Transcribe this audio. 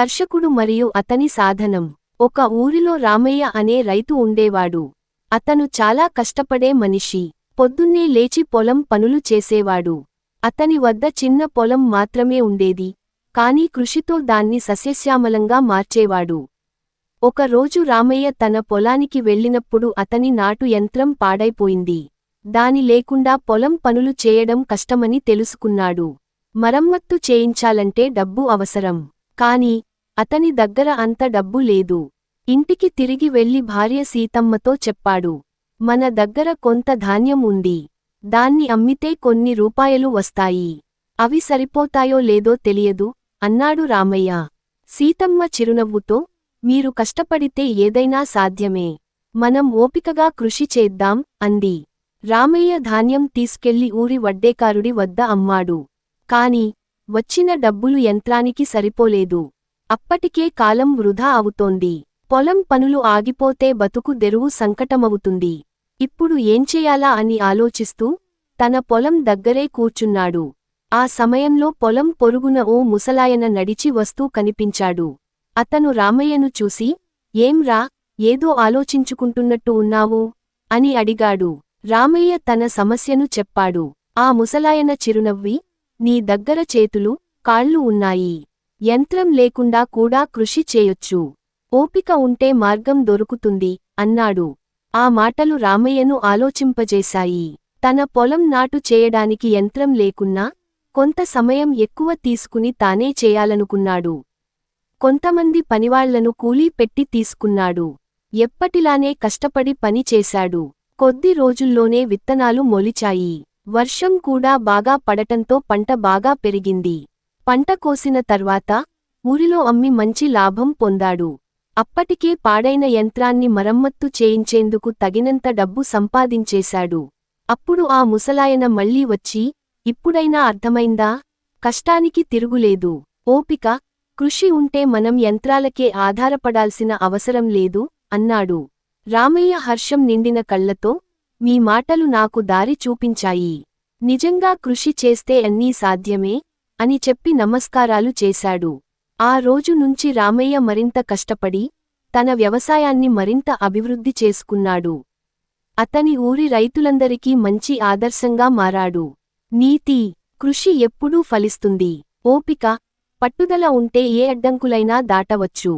కర్షకుడు మరియు అతని సాధనం. ఒక ఊరిలో రామయ్య అనే రైతు ఉండేవాడు. అతను చాలా కష్టపడే మనిషి. పొద్దున్నే లేచి పొలం పనులు చేసేవాడు. అతని వద్ద చిన్న పొలం మాత్రమే ఉండేది. కాని కృషితో దాన్ని సస్యశ్యామలంగా మార్చేవాడు. ఒకరోజు రామయ్య తన పొలానికి వెళ్ళినప్పుడు అతని నాటు యంత్రం పాడైపోయింది. దాని లేకుండా పొలం పనులు చేయడం కష్టమని తెలుసుకున్నాడు. మరమ్మత్తు చేయించాలంటే డబ్బు అవసరం. కాని అతని దగ్గర అంత డబ్బు లేదు. ఇంటికి తిరిగి వెళ్ళి భార్య సీతమ్మతో చెప్పాడు. మన దగ్గర కొంత ధాన్యం ఉంది. దాన్ని అమ్మితే కొన్ని రూపాయలు వస్తాయి. అవి సరిపోతాయో లేదో తెలియదు అన్నాడు రామయ్య. సీతమ్మ చిరునవ్వుతో మీరు కష్టపడితే ఏదైనా సాధ్యమే. మనం ఓపికగా కృషి చేద్దాం అంది. రామయ్య ధాన్యం తీసుకెళ్ళి ఊరి వడ్డేకారుడి వద్ద అమ్మాడు. కాని వచ్చిన డబ్బులు యంత్రానికి సరిపోలేదు. అప్పటికే కాలం వృధా అవుతోంది. పొలం పనులు ఆగిపోతే బతుకు దెరువు సంకటమవుతుంది. ఇప్పుడు ఏంచేయాలా అని ఆలోచిస్తూ తన పొలం దగ్గరే కూర్చున్నాడు. ఆ సమయంలో పొలం పొరుగున ఓ ముసలాయన నడిచి వస్తూ కనిపించాడు. అతను రామయ్యను చూసి ఏం రా ఏదో ఆలోచించుకుంటున్నట్టు ఉన్నావు? అని అడిగాడు. రామయ్య తన సమస్యను చెప్పాడు. ఆ ముసలాయన చిరునవ్వి నీ దగ్గర చేతులు కాళ్ళు ఉన్నాయి. యంత్రం లేకుండా కూడా కృషి చేయొచ్చు. ఓపిక ఉంటే మార్గం దొరుకుతుంది అన్నాడు. ఆ మాటలు రామయ్యను ఆలోచింపజేశాయి. తన పొలం నాటు చేయడానికి యంత్రం లేకున్నా కొంత సమయం ఎక్కువ తీసుకుని తానే చేయాలనుకున్నాడు. కొంతమంది పనివాళ్ళను కూలీ పెట్టి తీసుకున్నాడు. ఎప్పటిలానే కష్టపడి పని చేశాడు. కొద్ది రోజుల్లోనే విత్తనాలు మొలిచాయి. వర్షం కూడా బాగా పడటంతో పంట బాగా పెరిగింది. పంట కోసిన తర్వాత ఊరిలో అమ్మి మంచి లాభం పొందాడు. అప్పటికే పాడైన యంత్రాన్ని మరమ్మత్తు చేయించేందుకు తగినంత డబ్బు సంపాదించేశాడు. అప్పుడు ఆ ముసలాయన మళ్ళీ వచ్చి ఇప్పుడైనా అర్థమైందా? కష్టానికి తిరుగులేదు. ఓపిక కృషి ఉంటే మనం యంత్రాలకే ఆధారపడాల్సిన అవసరం లేదు అన్నాడు. రామయ్య హర్షం నిండిన కళ్ళతో మీ మాటలు నాకు దారి చూపించాయి. నిజంగా కృషి చేస్తే అన్నీ సాధ్యమే? అని చెప్పి నమస్కారాలు చేశాడు. ఆ రోజు నుంచి రామయ్య మరింత కష్టపడి తన వ్యవసాయాన్ని మరింత అభివృద్ధి చేసుకున్నాడు. అతని ఊరి రైతులందరికీ మంచి ఆదర్శంగా మారాడు. నీతి కృషి ఎప్పుడూ ఫలిస్తుంది. ఓపిక పట్టుదల ఉంటే ఏ అడ్డంకులైనా దాటవచ్చు.